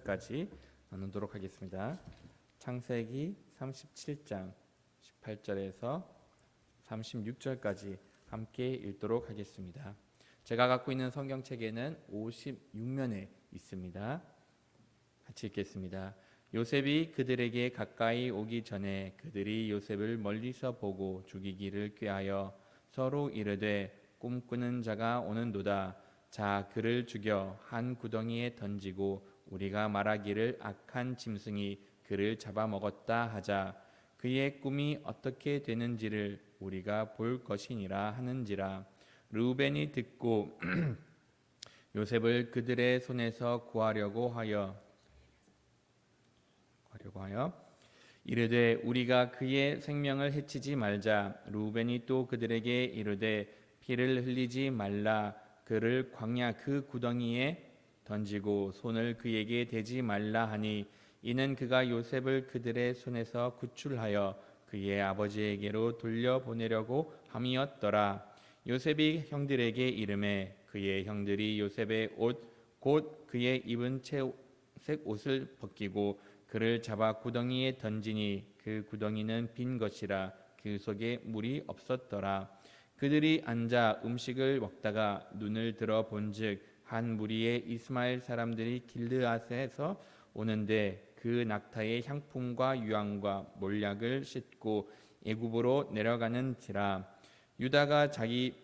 까지 나누도록 하겠습니다. 창세기 37장 18절에서 36절까지 함께 읽도록 하겠습니다. 제가 갖고 있는 성경책에는 56면에 있습니다. 같이 읽겠습니다. 요셉이 그들에게 가까이 오기 전에 그들이 요셉을 멀리서 보고 죽이기를 꾀하여 서로 이르되 꿈꾸는 자가 오는도다. 자 그를 죽여 한 구덩이에 던지고 우리가 말하기를 악한 짐승이 그를 잡아먹었다 하자 그의 꿈이 어떻게 되는지를 우리가 볼 것이니라 하는지라. 르우벤이 듣고 요셉을 그들의 손에서 구하려고 하여 구하려고 하여 이르되 우리가 그의 생명을 해치지 말자. 르우벤이 또 그들에게 이르되 피를 흘리지 말라. 그를 광야 그 구덩이에 던지고 손을 그에게 대지 말라 하니 이는 그가 요셉을 그들의 손에서 구출하여 그의 아버지에게로 돌려보내려고 함이었더라. 요셉이 형들에게 이름해 그의 형들이 요셉의 옷 곧 그의 입은 채색 옷을 벗기고 그를 잡아 구덩이에 던지니 그 구덩이는 빈 것이라 그 속에 물이 없었더라. 그들이 앉아 음식을 먹다가 눈을 들어 본즉 한 무리의 이스마엘 사람들이 길르앗에서 오는데 그 낙타의 향품과 유황과 몰약을 싣고 애굽으로 내려가는지라. 유다가 자기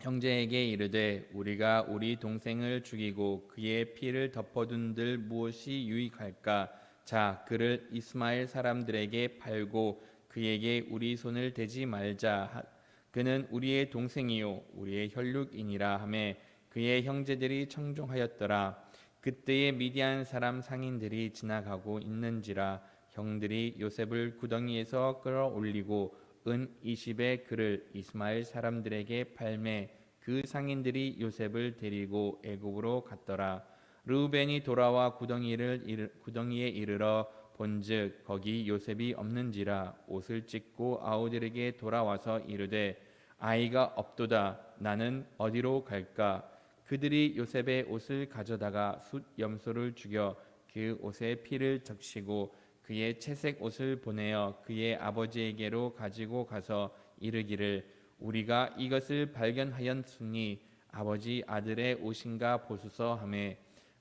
형제에게 이르되 우리가 우리 동생을 죽이고 그의 피를 덮어둔들 무엇이 유익할까? 자 그를 이스마엘 사람들에게 팔고 그에게 우리 손을 대지 말자. 그는 우리의 동생이요 우리의 혈육이니라 하매 그의 형제들이 청종하였더라. 그때에 미디안 사람 상인들이 지나가고 있는지라 형들이 요셉을 구덩이에서 끌어올리고 은 20의 그를 이스마엘 사람들에게 팔매 그 상인들이 요셉을 데리고 애굽으로 갔더라. 르우벤이 돌아와 구덩이를 이르, 구덩이에 이르러 본즉 거기 요셉이 없는지라 옷을 찢고 아우들에게 돌아와서 이르되 아이가 없도다. 나는 어디로 갈까 그들이 요셉의 옷을 가져다가 숫 염소를 죽여 그 옷에 피를 적시고 그의 채색 옷을 보내어 그의 아버지에게로 가지고 가서 이르기를 우리가 이것을 발견하였으니 아버지 아들의 옷인가 보소서 하매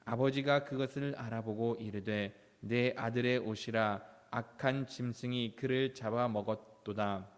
아버지가 그것을 알아보고 이르되 내 아들의 옷이라 악한 짐승이 그를 잡아 먹었도다.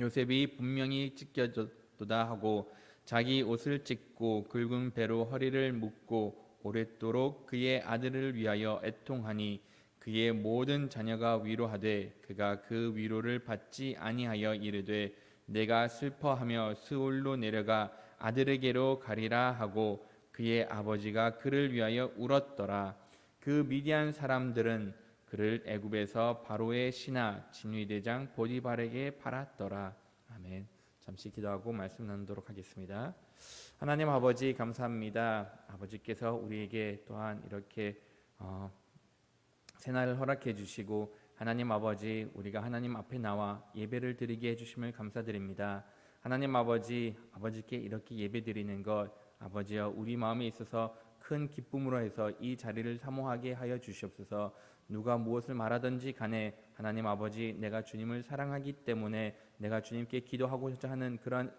요셉이 분명히 찢겨졌도다 하고 자기 옷을 찢고 굵은 배로 허리를 묶고 오랫도록 그의 아들을 위하여 애통하니 그의 모든 자녀가 위로하되 그가 그 위로를 받지 아니하여 이르되 내가 슬퍼하며 스올로 내려가 아들에게로 가리라 하고 그의 아버지가 그를 위하여 울었더라 그 미디안 사람들은 그를 애굽에서 바로의 신하 진위대장 보디발에게 팔았더라 아멘. 잠시 기도하고 말씀 나누도록 하겠습니다. 하나님 아버지 감사합니다. 아버지께서 우리에게 또한 이렇게 어, 새날을 허락해 주시고 하나님 아버지 우리가 하나님 앞에 나와 예배를 드리게 해주심을 감사드립니다. 하나님 아버지 아버지께 이렇게 예배 드리는 것 아버지여 우리 마음에 있어서 큰 기쁨으로 해서 이 자리를 사모하게 하여 주시옵소서. 누가 무엇을 말하든지 간에 하나님 아버지 내가 주님을 사랑하기 때문에 내가 주님께 기도하고자 하는 그런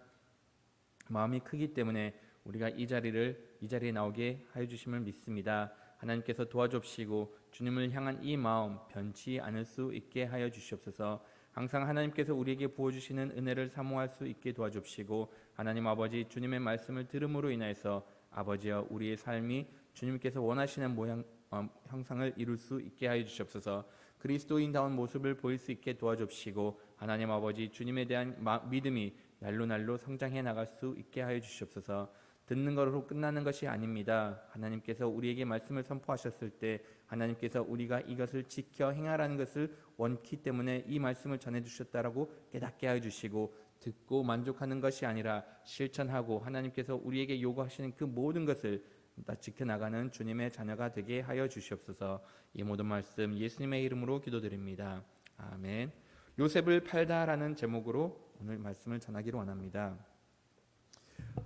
마음이 크기 때문에 우리가 이 자리를 이 자리에 나오게 하여 주심을 믿습니다. 하나님께서 도와주시고 주님을 향한 이 마음 변치 않을 수 있게 하여 주시옵소서. 항상 하나님께서 우리에게 부어 주시는 은혜를 사모할 수 있게 도와주시고 하나님 아버지 주님의 말씀을 들음으로 인하여서 아버지여 우리의 삶이 주님께서 원하시는 모양 어, 형상을 이룰 수 있게 하여 주시옵소서. 그리스도인다운 모습을 보일 수 있게 도와주시고 하나님 아버지 주님에 대한 마, 믿음이 날로 날로 성장해 나갈 수 있게 하여 주시옵소서. 듣는 것으로 끝나는 것이 아닙니다. 하나님께서 우리에게 말씀을 선포하셨을 때 하나님께서 우리가 이것을 지켜 행하라는 것을 원키 때문에 이 말씀을 전해 주셨다라고 깨닫게 하여 주시고 듣고 만족하는 것이 아니라 실천하고 하나님께서 우리에게 요구하시는 그 모든 것을 다 지켜나가는 주님의 자녀가 되게 하여 주시옵소서 이 모든 말씀 예수님의 이름으로 기도드립니다. 아멘. 요셉을 팔다라는 제목으로 오늘 말씀을 전하기를 원합니다.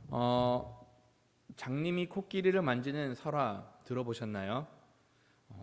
어, 장님이 코끼리를 만지는 설화 들어보셨나요?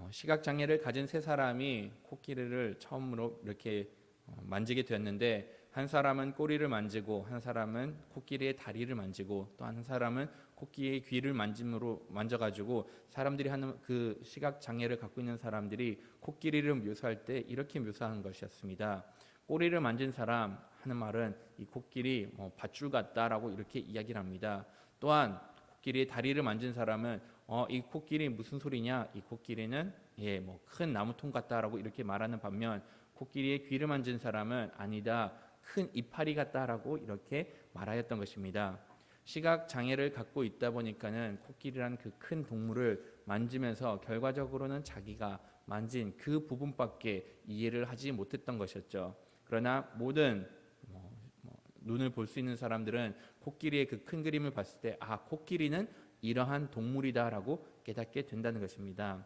시각 장애를 가진 세 사람이 코끼리를 처음으로 이렇게 어, 만지게 되었는데 한 사람은 꼬리를 만지고 한 사람은 코끼리의 다리를 만지고 또 한 사람은 코끼리의 귀를 만짐으로 만져가지고 사람들이 하는 그 시각 장애를 갖고 있는 사람들이 코끼리를 묘사할 때 이렇게 묘사한 것이었습니다. 꼬리를 만진 사람 하는 말은 이 코끼리 뭐 밧줄 같다라고 이렇게 이야기를 합니다. 또한 코끼리의 다리를 만진 사람은 어, 이 코끼리 무슨 소리냐? 이 코끼리는 예, 뭐 큰 나무통 같다라고 이렇게 말하는 반면 코끼리의 귀를 만진 사람은 아니다. 큰 이파리 같다라고 이렇게 말하였던 것입니다. 시각 장애를 갖고 있다 보니까는 코끼리란 그 큰 동물을 만지면서 결과적으로는 자기가 만진 그 부분밖에 이해를 하지 못했던 것이었죠. 그러나 모든 뭐, 뭐 눈을 볼 수 있는 사람들은 코끼리의 그 큰 그림을 봤을 때 아 코끼리는 이러한 동물이다라고 깨닫게 된다는 것입니다.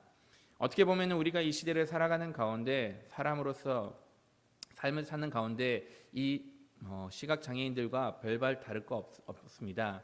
어떻게 보면 우리가 이 시대를 살아가는 가운데 사람으로서 삶을 사는 가운데 이 어, 시각 장애인들과 별반 다를 거 없, 없습니다.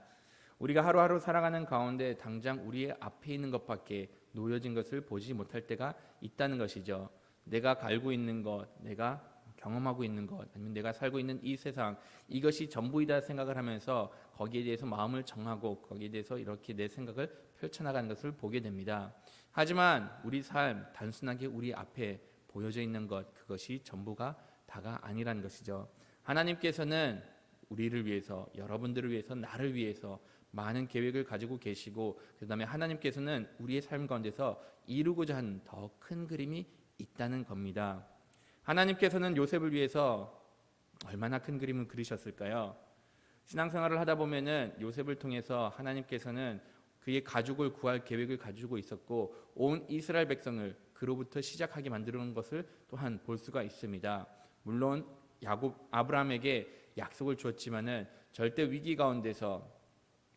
우리가 하루하루 살아가는 가운데 당장 우리의 앞에 있는 것밖에 놓여진 것을 보지 못할 때가 있다는 것이죠. 내가 갈고 있는 것, 내가 경험하고 있는 것, 아니면 내가 살고 있는 이 세상 이것이 전부이다 생각을 하면서 거기에 대해서 마음을 정하고 거기에 대해서 이렇게 내 생각을 펼쳐나가는 것을 보게 됩니다. 하지만 우리 삶 단순하게 우리 앞에 보여져 있는 것 그것이 전부가 다가 아니라는 것이죠. 하나님께서는 우리를 위해서 여러분들을 위해서 나를 위해서 많은 계획을 가지고 계시고 그다음에 하나님께서는 우리의 삶 가운데서 이루고자 하는 더큰 그림이 있다는 겁니다. 하나님께서는 요셉을 위해서 얼마나 큰 그림을 그리셨을까요? 신앙생활을 하다 보면은 요셉을 통해서 하나님께서는 그의 가족을 구할 계획을 가지고 있었고 온 이스라엘 백성을 그로부터 시작하게 만드는 것을 또한 볼 수가 있습니다. 물론 야곱 아브라함에게 약속을 주었지만은 절대 위기 가운데서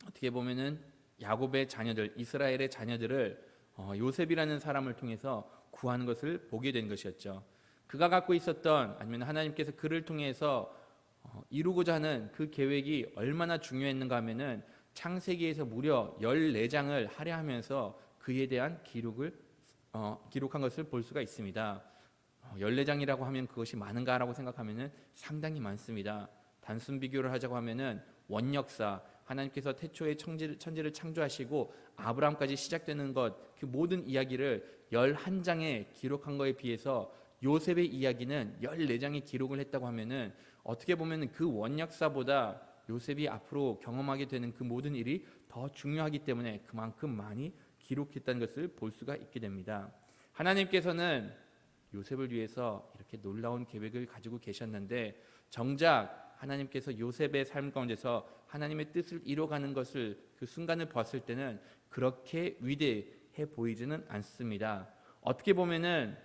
어떻게 보면은 야곱의 자녀들 이스라엘의 자녀들을 어, 요셉이라는 사람을 통해서 구하는 것을 보게 된 것이었죠. 그가 갖고 있었던 아니면 하나님께서 그를 통해서 어, 이루고자 하는 그 계획이 얼마나 중요했는가 하면은 창세기에서 무려 14장을 할애하면서 그에 대한 기록을 어, 기록한 것을 볼 수가 있습니다. 어, 14장이라고 하면 그것이 많은가라고 생각하면은 상당히 많습니다. 단순 비교를 하자고 하면은 원역사 하나님께서 태초에 천지를, 천지를 창조하시고 아브라함까지 시작되는 것 그 모든 이야기를 11장에 기록한 것에 비해서 요셉의 이야기는 14장에 기록을 했다고 하면은 어떻게 보면은 그 원역사보다 요셉이 앞으로 경험하게 되는 그 모든 일이 더 중요하기 때문에 그만큼 많이 기록했다는 것을 볼 수가 있게 됩니다. 하나님께서는 요셉을 위해서 이렇게 놀라운 계획을 가지고 계셨는데 정작 하나님께서 요셉의 삶 가운데서 하나님의 뜻을 이뤄가는 것을 그 순간을 봤을 때는 그렇게 위대해 보이지는 않습니다. 어떻게 보면은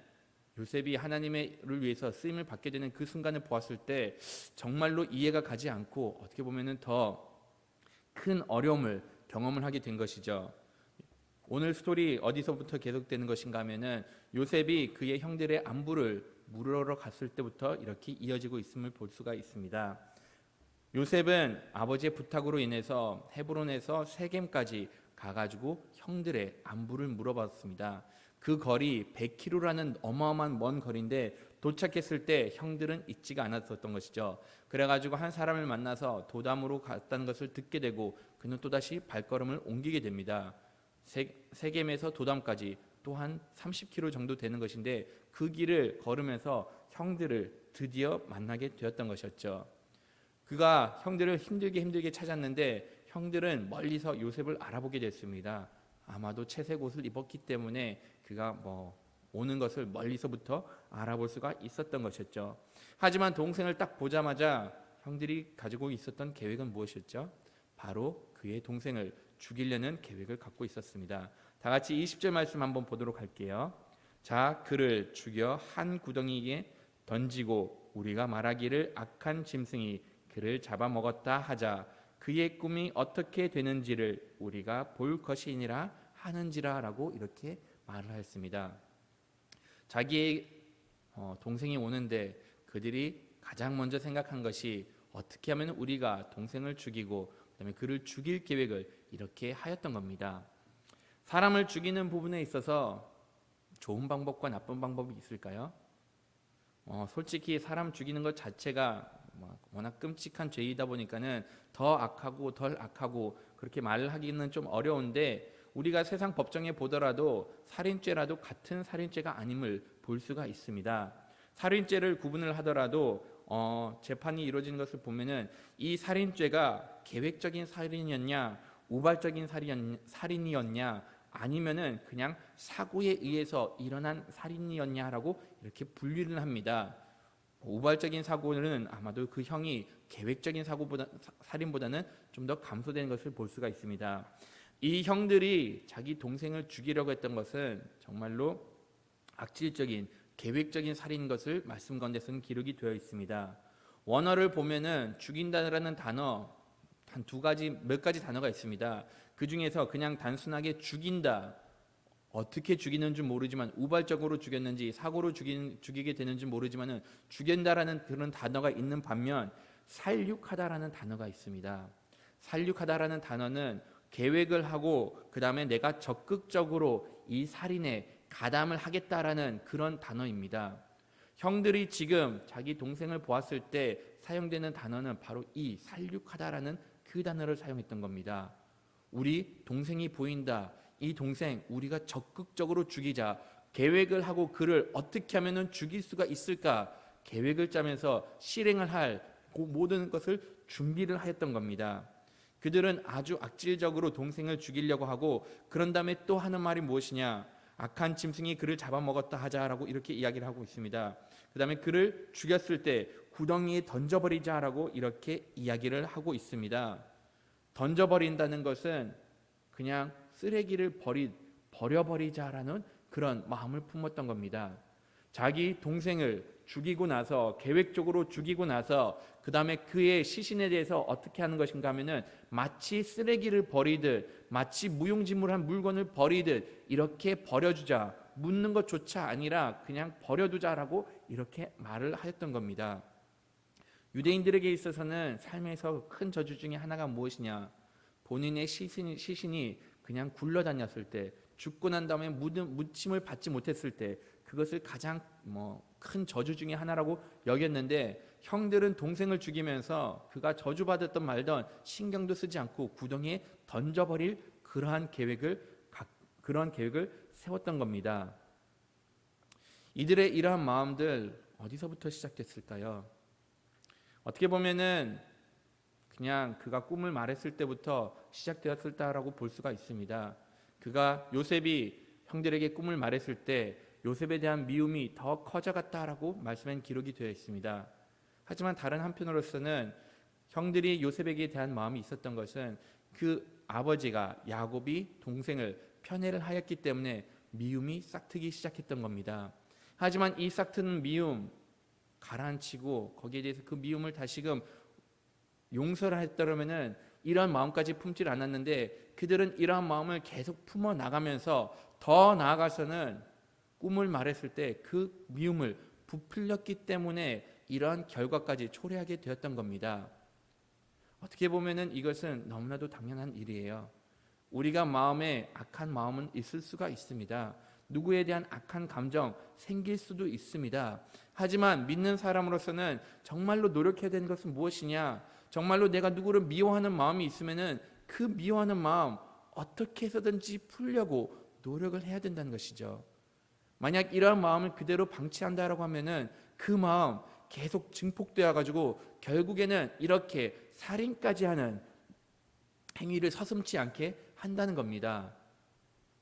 요셉이 하나님을 위해서 쓰임을 받게 되는 그 순간을 보았을 때 정말로 이해가 가지 않고 어떻게 보면은 더 큰 어려움을 경험을 하게 된 것이죠. 오늘 스토리 어디서부터 계속되는 것인가 하면은 요셉이 그의 형들의 안부를 물으러 갔을 때부터 이렇게 이어지고 있음을 볼 수가 있습니다. 요셉은 아버지의 부탁으로 인해서 헤브론에서 세겜까지 가가지고 형들의 안부를 물어봤습니다. 그 거리 100km라는 어마어마한 먼 거리인데 도착했을 때 형들은 잊지가 않았었던 것이죠. 그래가지고 한 사람을 만나서 도담으로 갔다는 것을 듣게 되고 그는 또다시 발걸음을 옮기게 됩니다. 세, 세겜에서 도담까지 또한 30km 정도 되는 것인데 그 길을 걸으면서 형들을 드디어 만나게 되었던 것이었죠. 그가 형들을 힘들게 힘들게 찾았는데 형들은 멀리서 요셉을 알아보게 됐습니다. 아마도 채색 옷을 입었기 때문에 그가 뭐 오는 것을 멀리서부터 알아볼 수가 있었던 것이었죠. 하지만 동생을 딱 보자마자 형들이 가지고 있었던 계획은 무엇이었죠? 바로 그의 동생을 죽이려는 계획을 갖고 있었습니다. 다 같이 20절 말씀 한번 보도록 할게요. 자, 그를 죽여 한 구덩이에 던지고 우리가 말하기를 악한 짐승이 그를 잡아먹었다 하자 그의 꿈이 어떻게 되는지를 우리가 볼 것이니라 하는지라라고 이렇게 말을 하였습니다. 자기의 어, 동생이 오는데 그들이 가장 먼저 생각한 것이 어떻게 하면 우리가 동생을 죽이고 그다음에 그를 죽일 계획을 이렇게 하였던 겁니다. 사람을 죽이는 부분에 있어서 좋은 방법과 나쁜 방법이 있을까요? 어, 솔직히 사람 죽이는 것 자체가 뭐 워낙 끔찍한 죄이다 보니까는 더 악하고 덜 악하고 그렇게 말을 하기는 좀 어려운데 우리가 세상 법정에 보더라도 살인죄라도 같은 살인죄가 아님을 볼 수가 있습니다. 살인죄를 구분을 하더라도 어, 재판이 이루어지는 것을 보면은 이 살인죄가 계획적인 살인이었냐, 우발적인 살인, 살인이었냐, 아니면은 그냥 사고에 의해서 일어난 살인이었냐라고 이렇게 분류를 합니다. 우발적인 사고는 아마도 그 형이 계획적인 사고보다 살인보다는 좀 더 감소되는 것을 볼 수가 있습니다. 이 형들이 자기 동생을 죽이려고 했던 것은 정말로 악질적인 계획적인 살인 것을 말씀 가운데서는 기록이 되어 있습니다. 원어를 보면은 죽인다라는 단어 한 두 가지 몇 가지 단어가 있습니다. 그 중에서 그냥 단순하게 죽인다 어떻게 죽이는지 모르지만 우발적으로 죽였는지 사고로 죽인, 죽이게 되는지 모르지만은 죽인다라는 그런 단어가 있는 반면 살육하다라는 단어가 있습니다. 살육하다라는 단어는 계획을 하고 그 다음에 내가 적극적으로 이 살인에 가담을 하겠다라는 그런 단어입니다. 형들이 지금 자기 동생을 보았을 때 사용되는 단어는 바로 이 살육하다라는 그 단어를 사용했던 겁니다. 우리 동생이 보인다. 이 동생 우리가 적극적으로 죽이자. 계획을 하고 그를 어떻게 하면은 죽일 수가 있을까? 계획을 짜면서 실행을 할 그 모든 것을 준비를 하였던 겁니다. 그들은 아주 악질적으로 동생을 죽이려고 하고 그런 다음에 또 하는 말이 무엇이냐? 악한 짐승이 그를 잡아먹었다 하자라고 이렇게 이야기를 하고 있습니다. 그 다음에 그를 죽였을 때 구덩이에 던져버리자라고 이렇게 이야기를 하고 있습니다. 던져버린다는 것은 그냥 쓰레기를 버리 버려버리자라는 그런 마음을 품었던 겁니다. 자기 동생을 죽이고 나서 계획적으로 죽이고 나서 그 다음에 그의 시신에 대해서 어떻게 하는 것인가 하면은 마치 쓰레기를 버리듯 마치 무용지물한 물건을 버리듯 이렇게 버려주자 묻는 것조차 아니라 그냥 버려두자라고 이렇게 말을 하였던 겁니다. 유대인들에게 있어서는 삶에서 큰 저주 중에 하나가 무엇이냐? 본인의 시신이, 시신이 그냥 굴러다녔을 때, 죽고 난 다음에 묻음, 묻힘을 받지 못했을 때, 그것을 가장 뭐 큰 저주 중에 하나라고 여겼는데 형들은 동생을 죽이면서 그가 저주받았던 말던 신경도 쓰지 않고 구덩이에 던져버릴 그러한 계획을 그런 계획을 세웠던 겁니다. 이들의 이러한 마음들 어디서부터 시작됐을까요? 어떻게 보면은 그냥 그가 꿈을 말했을 때부터 시작되었을다라고 볼 수가 있습니다. 그가 요셉이 형들에게 꿈을 말했을 때 요셉에 대한 미움이 더 커져갔다라고 말씀엔 기록이 되어 있습니다. 하지만 다른 한편으로서는 형들이 요셉에게 대한 마음이 있었던 것은 그 아버지가 야곱이 동생을 편애를 하였기 때문에 미움이 싹트기 시작했던 겁니다. 하지만 이 싹트는 미움 가라앉히고 거기에 대해서 그 미움을 다시금 용서를 했더라면은 이러한 마음까지 품질 않았는데 그들은 이러한 마음을 계속 품어 나가면서 더 나아가서는 꿈을 말했을 때 그 미움을 부풀렸기 때문에 이러한 결과까지 초래하게 되었던 겁니다. 어떻게 보면은 이것은 너무나도 당연한 일이에요. 우리가 마음에 악한 마음은 있을 수가 있습니다. 누구에 대한 악한 감정 생길 수도 있습니다. 하지만 믿는 사람으로서는 정말로 노력해야 되는 것은 무엇이냐? 정말로 내가 누구를 미워하는 마음이 있으면은 그 미워하는 마음 어떻게 해서든지 풀려고 노력을 해야 된다는 것이죠. 만약 이러한 마음을 그대로 방치한다라고 하면은 그 마음 계속 증폭되어 가지고 결국에는 이렇게 살인까지 하는 행위를 서슴지 않게 한다는 겁니다.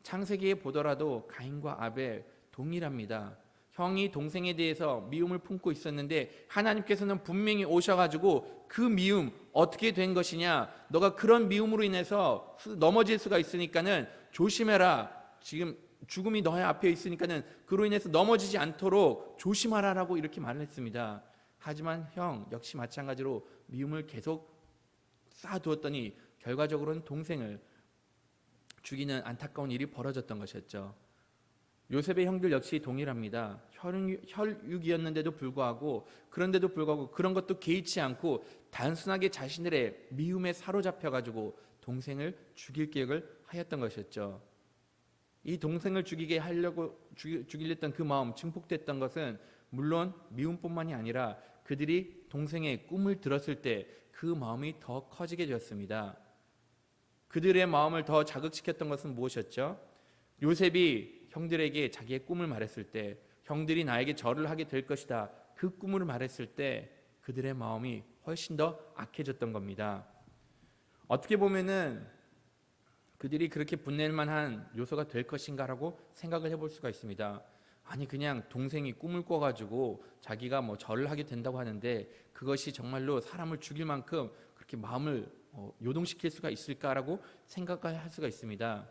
창세기에 보더라도 가인과 아벨 동일합니다. 형이 동생에 대해서 미움을 품고 있었는데 하나님께서는 분명히 오셔가지고 그 미움 어떻게 된 것이냐 너가 그런 미움으로 인해서 넘어질 수가 있으니까는 조심해라 지금 죽음이 너의 앞에 있으니까는 그로 인해서 넘어지지 않도록 조심하라라고 이렇게 말을 했습니다. 하지만 형 역시 마찬가지로 미움을 계속 쌓아두었더니 결과적으로는 동생을 죽이는 안타까운 일이 벌어졌던 것이었죠. 요셉의 형들 역시 동일합니다. 혈육 이었는데도 불구하고 그런데도 불구하고 그런 것도 개의치 않고 단순하게 자신들의 미움에 사로잡혀 가지고 동생을 죽일 계획을 하였던 것이었죠. 이 동생을 죽이게 하려고 죽이, 죽이려 했던 그 마음 증폭됐던 것은 물론 미움뿐만이 아니라 그들이 동생의 꿈을 들었을 때 그 마음이 더 커지게 되었습니다. 그들의 마음을 더 자극시켰던 것은 무엇이었죠? 요셉이 형들에게 자기의 꿈을 말했을 때 형들이 나에게 절을 하게 될 것이다. 그 꿈을 말했을 때 그들의 마음이 훨씬 더 악해졌던 겁니다. 어떻게 보면은 그들이 그렇게 분낼 만한 요소가 될 것인가라고 생각을 해볼 수가 있습니다. 아니 그냥 동생이 꿈을 꿔가지고 자기가 뭐 절을 하게 된다고 하는데 그것이 정말로 사람을 죽일 만큼 그렇게 마음을 어, 요동시킬 수가 있을까라고 생각을 할 수가 있습니다.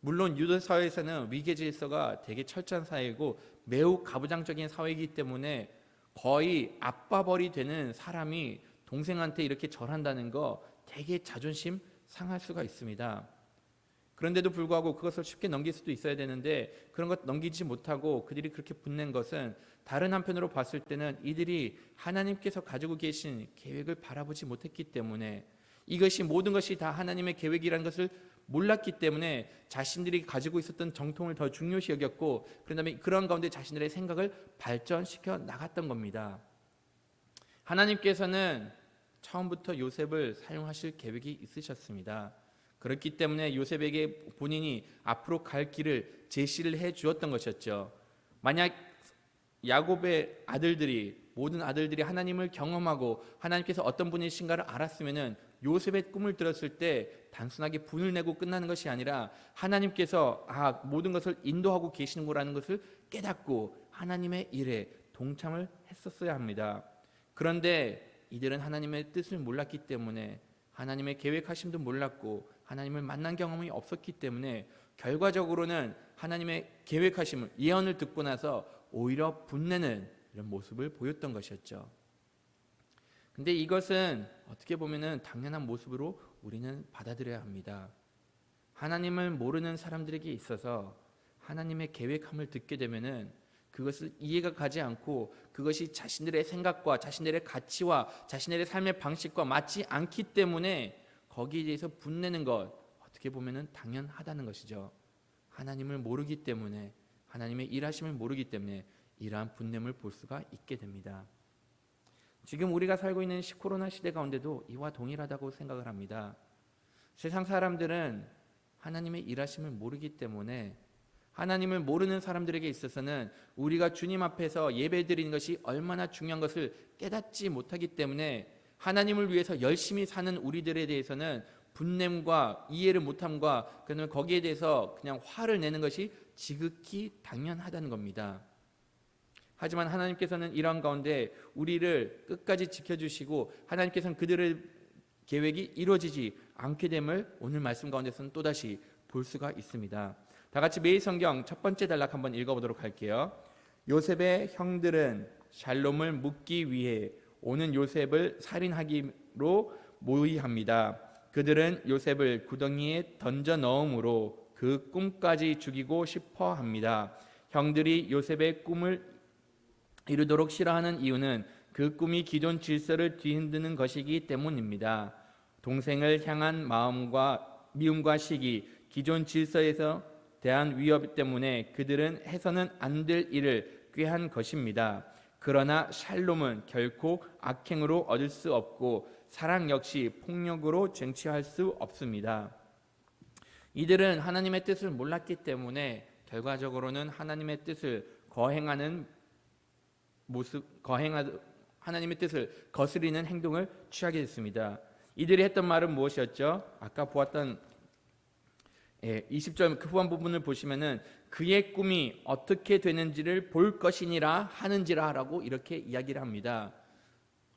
물론 유대 사회에서는 위계 질서가 되게 철저한 사회이고 매우 가부장적인 사회이기 때문에 거의 아빠벌이 되는 사람이 동생한테 이렇게 절한다는 거 되게 자존심 상할 수가 있습니다. 그런데도 불구하고 그것을 쉽게 넘길 수도 있어야 되는데 그런 것 넘기지 못하고 그들이 그렇게 분낸 것은 다른 한편으로 봤을 때는 이들이 하나님께서 가지고 계신 계획을 바라보지 못했기 때문에 이것이 모든 것이 다 하나님의 계획이라는 것을 몰랐기 때문에 자신들이 가지고 있었던 정통을 더 중요시 여겼고 그런 다음에 그런 가운데 자신들의 생각을 발전시켜 나갔던 겁니다. 하나님께서는 처음부터 요셉을 사용하실 계획이 있으셨습니다. 그렇기 때문에 요셉에게 본인이 앞으로 갈 길을 제시를 해 주었던 것이었죠. 만약 야곱의 아들들이 모든 아들들이 하나님을 경험하고 하나님께서 어떤 분이신가를 알았으면은 요셉의 꿈을 들었을 때 단순하게 분을 내고 끝나는 것이 아니라 하나님께서 아 모든 것을 인도하고 계시는구라는 것을 깨닫고 하나님의 일에 동참을 했었어야 합니다. 그런데 이들은 하나님의 뜻을 몰랐기 때문에 하나님의 계획하심도 몰랐고 하나님을 만난 경험이 없었기 때문에 결과적으로는 하나님의 계획하심을 예언을 듣고 나서 오히려 분내는 이런 모습을 보였던 것이었죠. 근데 이것은 어떻게 보면은 당연한 모습으로 우리는 받아들여야 합니다. 하나님을 모르는 사람들에게 있어서 하나님의 계획함을 듣게 되면은 그것을 이해가 가지 않고 그것이 자신들의 생각과 자신들의 가치와 자신들의 삶의 방식과 맞지 않기 때문에 거기에 대해서 분내는 것 어떻게 보면은 당연하다는 것이죠. 하나님을 모르기 때문에 하나님의 일하심을 모르기 때문에 이러한 분냄을 볼 수가 있게 됩니다. 지금 우리가 살고 있는 코로나 시대 가운데도 이와 동일하다고 생각을 합니다. 세상 사람들은 하나님의 일하심을 모르기 때문에 하나님을 모르는 사람들에게 있어서는 우리가 주님 앞에서 예배 드리는 것이 얼마나 중요한 것을 깨닫지 못하기 때문에 하나님을 위해서 열심히 사는 우리들에 대해서는 분냄과 이해를 못함과 그다음에 거기에 대해서 그냥 화를 내는 것이 지극히 당연하다는 겁니다. 하지만 하나님께서는 이러한 가운데 우리를 끝까지 지켜주시고 하나님께서는 그들의 계획이 이루어지지 않게 됨을 오늘 말씀 가운데서는 또다시 볼 수가 있습니다. 다 같이 매일 성경 첫 번째 단락 한번 읽어보도록 할게요. 요셉의 형들은 샬롬을 묻기 위해 오는 요셉을 살인하기로 모의합니다. 그들은 요셉을 구덩이에 던져 넣음으로 그 꿈까지 죽이고 싶어 합니다. 형들이 요셉의 꿈을 이루도록 싫어하는 이유는 그 꿈이 기존 질서를 뒤흔드는 것이기 때문입니다. 동생을 향한 마음과 미움과 시기, 기존 질서에서 대한 위협 때문에 그들은 해서는 안 될 일을 꾀한 것입니다. 그러나 샬롬은 결코 악행으로 얻을 수 없고 사랑 역시 폭력으로 쟁취할 수 없습니다. 이들은 하나님의 뜻을 몰랐기 때문에 결과적으로는 하나님의 뜻을 거행하는 모습, 거행하 하나님의 뜻을 거스리는 행동을 취하게 됐습니다. 이들이 했던 말은 무엇이었죠? 아까 보았던 예, 20절 그 후반 부분을 보시면은 그의 꿈이 어떻게 되는지를 볼 것이니라 하는지라라고 이렇게 이야기를 합니다.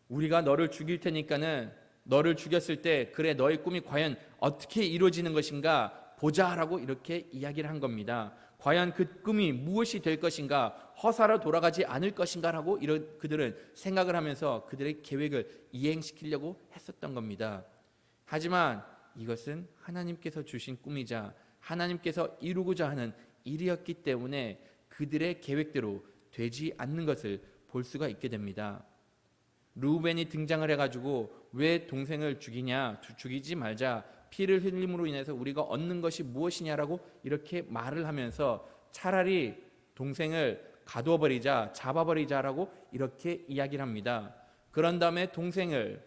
우리가 너를 죽일 테니까는 너를 죽였을 때 그래 너의 꿈이 과연 어떻게 이루어지는 것인가 보자라고 이렇게 이야기를 한 겁니다. 과연 그 꿈이 무엇이 될 것인가 허사로 돌아가지 않을 것인가라고 이런 그들은 생각을 하면서 그들의 계획을 이행시키려고 했었던 겁니다. 하지만 이것은 하나님께서 주신 꿈이자 하나님께서 이루고자 하는 일이었기 때문에 그들의 계획대로 되지 않는 것을 볼 수가 있게 됩니다. 루벤이 등장을 해가지고 왜 동생을 죽이냐 죽이지 말자 피를 흘림으로 인해서 우리가 얻는 것이 무엇이냐라고 이렇게 말을 하면서 차라리 동생을 가두어 버리자, 잡아 버리자라고 이렇게 이야기를 합니다. 그런 다음에 동생을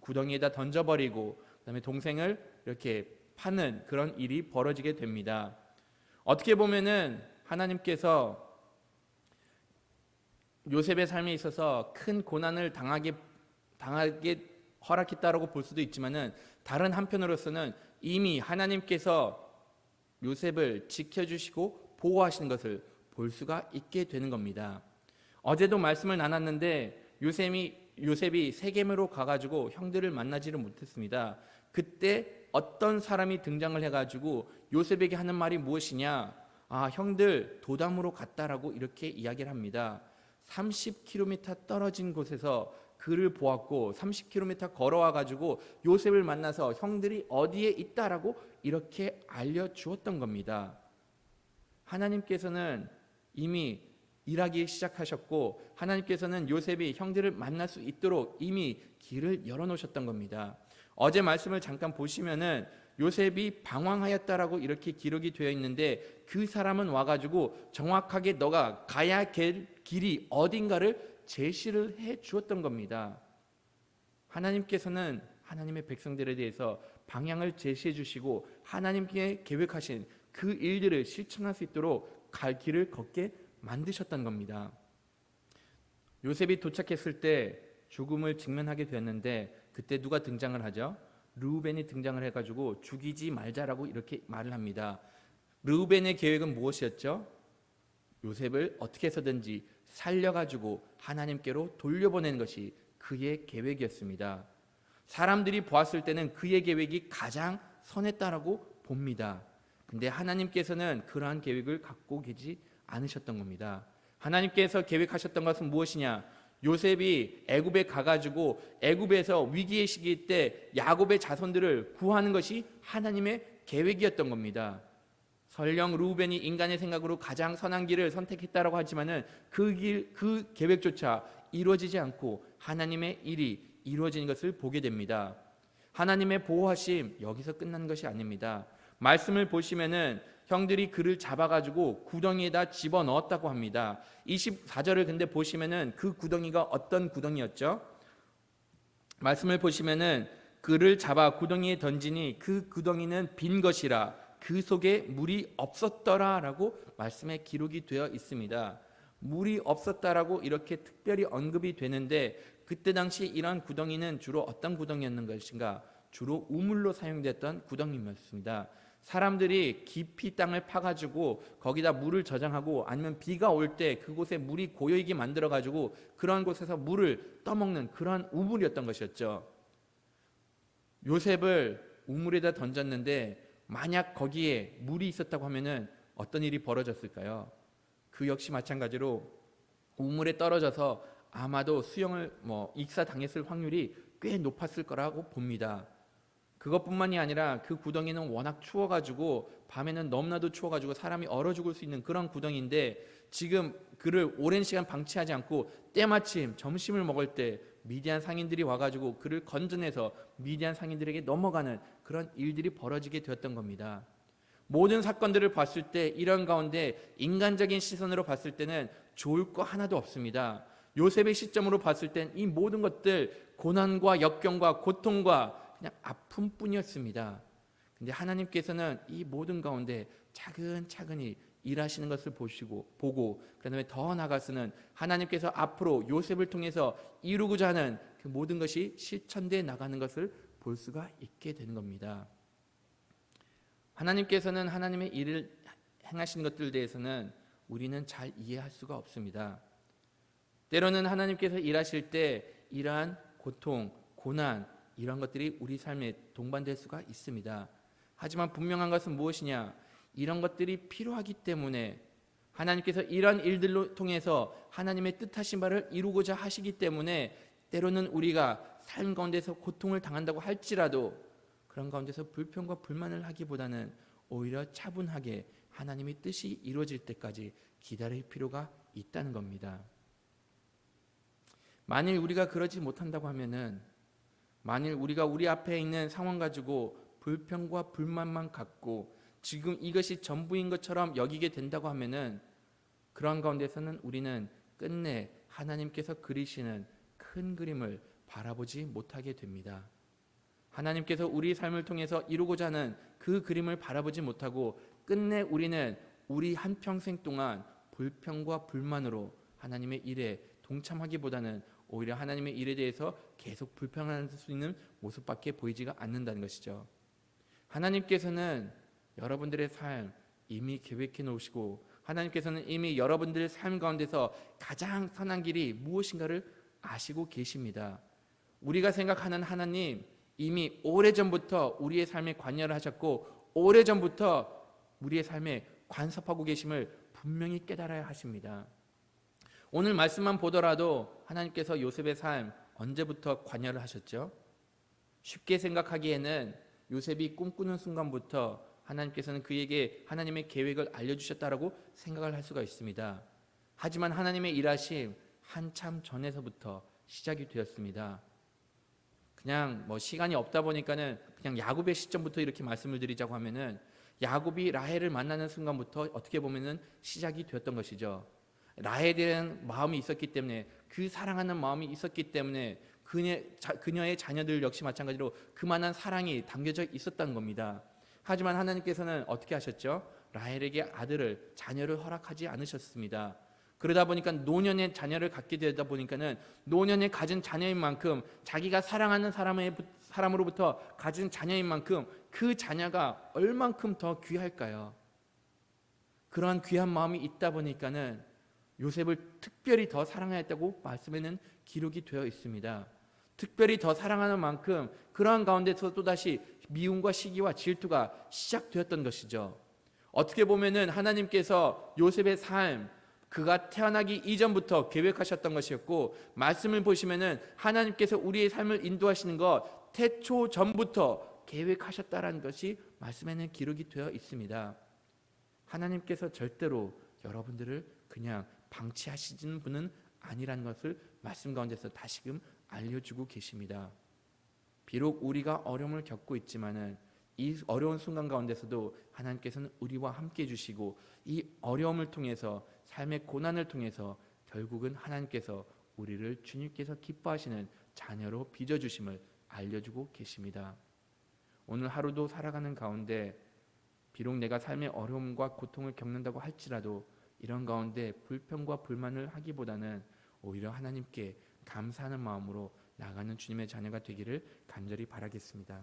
구덩이에다 던져 버리고 그다음에 동생을 이렇게 파는 그런 일이 벌어지게 됩니다. 어떻게 보면은 하나님께서 요셉의 삶에 있어서 큰 고난을 당하게 당하게 허락했다라고 볼 수도 있지만은 다른 한편으로서는 이미 하나님께서 요셉을 지켜주시고 보호하시는 것을 볼 수가 있게 되는 겁니다. 어제도 말씀을 나눴는데 요셉이 요셉이 세겜으로 가가지고 형들을 만나지를 못했습니다. 그때 어떤 사람이 등장을 해가지고 요셉에게 하는 말이 무엇이냐? 아 형들 도담으로 갔다라고 이렇게 이야기를 합니다. 30km 떨어진 곳에서 그를 보았고 30km 걸어와 가지고 요셉을 만나서 형들이 어디에 있다라고 이렇게 알려 주었던 겁니다. 하나님께서는 이미 일하기 시작하셨고 하나님께서는 요셉이 형들을 만날 수 있도록 이미 길을 열어 놓으셨던 겁니다. 어제 말씀을 잠깐 보시면은 요셉이 방황하였다라고 이렇게 기록이 되어 있는데 그 사람은 와가지고 정확하게 너가 가야 될 길이 어딘가를 제시를 해 주었던 겁니다. 하나님께서는 하나님의 백성들에 대해서 방향을 제시해 주시고 하나님께 계획하신 그 일들을 실천할 수 있도록 갈 길을 걷게 만드셨던 겁니다. 요셉이 도착했을 때 죽음을 직면하게 되었는데 그때 누가 등장을 하죠? 르우벤이 등장을 해가지고 죽이지 말자라고 이렇게 말을 합니다. 르우벤의 계획은 무엇이었죠? 요셉을 어떻게 해서든지 살려가지고 하나님께로 돌려보내는 것이 그의 계획이었습니다. 사람들이 보았을 때는 그의 계획이 가장 선했다라고 봅니다. 근데 하나님께서는 그러한 계획을 갖고 계지 않으셨던 겁니다. 하나님께서 계획하셨던 것은 무엇이냐? 요셉이 애굽에 가가지고 애굽에서 위기의 시기 때 야곱의 자손들을 구하는 것이 하나님의 계획이었던 겁니다. 설령 루벤이 인간의 생각으로 가장 선한 길을 선택했다라고 하지만은 그 길, 그 계획조차 이루어지지 않고 하나님의 일이 이루어지는 것을 보게 됩니다. 하나님의 보호하심 여기서 끝난 것이 아닙니다. 말씀을 보시면은 형들이 그를 잡아가지고 구덩이에다 집어 넣었다고 합니다. 24절을 근데 보시면은 그 구덩이가 어떤 구덩이였죠? 말씀을 보시면은 그를 잡아 구덩이에 던지니 그 구덩이는 빈 것이라 그 속에 물이 없었더라라고 말씀에 기록이 되어 있습니다. 물이 없었다라고 이렇게 특별히 언급이 되는데 그때 당시 이러한 구덩이는 주로 어떤 구덩이였는 것인가? 주로 우물로 사용됐던 구덩이였습니다. 사람들이 깊이 땅을 파가지고 거기다 물을 저장하고 아니면 비가 올 때 그곳에 물이 고여있게 만들어가지고 그런 곳에서 물을 떠먹는 그러한 우물이었던 것이었죠. 요셉을 우물에다 던졌는데 만약 거기에 물이 있었다고 하면은 어떤 일이 벌어졌을까요? 그 역시 마찬가지로 우물에 떨어져서 아마도 수영을 뭐 익사 당했을 확률이 꽤 높았을 거라고 봅니다. 그것뿐만이 아니라 그 구덩이는 워낙 추워가지고 밤에는 너무나도 추워가지고 사람이 얼어 죽을 수 있는 그런 구덩이인데 지금 그를 오랜 시간 방치하지 않고 때마침 점심을 먹을 때 미디안 상인들이 와가지고 그를 건져내서 미디안 상인들에게 넘어가는 그런 일들이 벌어지게 되었던 겁니다. 모든 사건들을 봤을 때 이런 가운데 인간적인 시선으로 봤을 때는 좋을 거 하나도 없습니다. 요셉의 시점으로 봤을 땐 이 모든 것들 고난과 역경과 고통과 그냥 아픔뿐이었습니다. 근데 하나님께서는 이 모든 가운데 차근차근히 일하시는 것을 보시고 보고 그다음에 더 나아가서는 하나님께서 앞으로 요셉을 통해서 이루고자 하는 그 모든 것이 실천돼 나가는 것을 볼 수가 있게 되는 겁니다. 하나님께서는 하나님의 일을 행하시는 것들 대해서는 우리는 잘 이해할 수가 없습니다. 때로는 하나님께서 일하실 때 이러한 고통, 고난 이런 것들이 우리 삶에 동반될 수가 있습니다. 하지만 분명한 것은 무엇이냐? 이런 것들이 필요하기 때문에 하나님께서 이런 일들로 통해서 하나님의 뜻하신 바를 이루고자 하시기 때문에 때로는 우리가 삶 가운데서 고통을 당한다고 할지라도 그런 가운데서 불평과 불만을 하기보다는 오히려 차분하게 하나님의 뜻이 이루어질 때까지 기다릴 필요가 있다는 겁니다. 만일 우리가 그러지 못한다고 하면은 만일 우리가 우리 앞에 있는 상황 가지고 불평과 불만만 갖고 지금 이것이 전부인 것처럼 여기게 된다고 하면은 그러한 가운데서는 우리는 끝내 하나님께서 그리시는 큰 그림을 바라보지 못하게 됩니다. 하나님께서 우리 삶을 통해서 이루고자 하는 그 그림을 바라보지 못하고 끝내 우리는 우리 한 평생 동안 불평과 불만으로 하나님의 일에 동참하기보다는 오히려 하나님의 일에 대해서 계속 불평할 수 있는 모습밖에 보이지가 않는다는 것이죠. 하나님께서는 여러분들의 삶 이미 계획해 놓으시고 하나님께서는 이미 여러분들의 삶 가운데서 가장 선한 길이 무엇인가를 아시고 계십니다. 우리가 생각하는 하나님 이미 오래전부터 우리의 삶에 관여를 하셨고 오래전부터 우리의 삶에 관섭하고 계심을 분명히 깨달아야 하십니다. 오늘 말씀만 보더라도 하나님께서 요셉의 삶 언제부터 관여를 하셨죠? 쉽게 생각하기에는 요셉이 꿈꾸는 순간부터 하나님께서는 그에게 하나님의 계획을 알려주셨다라고 생각을 할 수가 있습니다. 하지만 하나님의 일하심 한참 전에서부터 시작이 되었습니다. 그냥 뭐 시간이 없다 보니까는 그냥 야곱의 시점부터 이렇게 말씀을 드리자고 하면은 야곱이 라헬을 만나는 순간부터 어떻게 보면은 시작이 되었던 것이죠. 라헬에 대한 마음이 있었기 때문에 그 사랑하는 마음이 있었기 때문에 그녀, 자, 그녀의 자녀들 역시 마찬가지로 그만한 사랑이 담겨져 있었던 겁니다. 하지만 하나님께서는 어떻게 하셨죠? 라헬에게 아들을 자녀를 허락하지 않으셨습니다. 그러다 보니까 노년의 자녀를 갖게 되다 보니까는 노년에 가진 자녀인 만큼 자기가 사랑하는 사람의 사람으로부터 가진 자녀인 만큼 그 자녀가 얼만큼 더 귀할까요? 그러한 귀한 마음이 있다 보니까는 요셉을 특별히 더 사랑하였다고 말씀에는 기록이 되어 있습니다. 특별히 더 사랑하는 만큼 그러한 가운데서 또다시 미움과 시기와 질투가 시작되었던 것이죠. 어떻게 보면은 하나님께서 요셉의 삶 그가 태어나기 이전부터 계획하셨던 것이었고 말씀을 보시면은 하나님께서 우리의 삶을 인도하시는 것 태초 전부터 계획하셨다라는 것이 말씀에는 기록이 되어 있습니다. 하나님께서 절대로 여러분들을 그냥 방치하시는 분은 아니라는 것을 말씀 가운데서 다시금 알려주고 계십니다. 비록 우리가 어려움을 겪고 있지만은 이 어려운 순간 가운데서도 하나님께서는 우리와 함께 해주시고 이 어려움을 통해서 삶의 고난을 통해서 결국은 하나님께서 우리를 주님께서 기뻐하시는 자녀로 빚어 주심을 알려주고 계십니다. 오늘 하루도 살아가는 가운데 비록 내가 삶의 어려움과 고통을 겪는다고 할지라도 이런 가운데 불평과 불만을 하기보다는 오히려 하나님께 감사하는 마음으로 나가는 주님의 자녀가 되기를 간절히 바라겠습니다.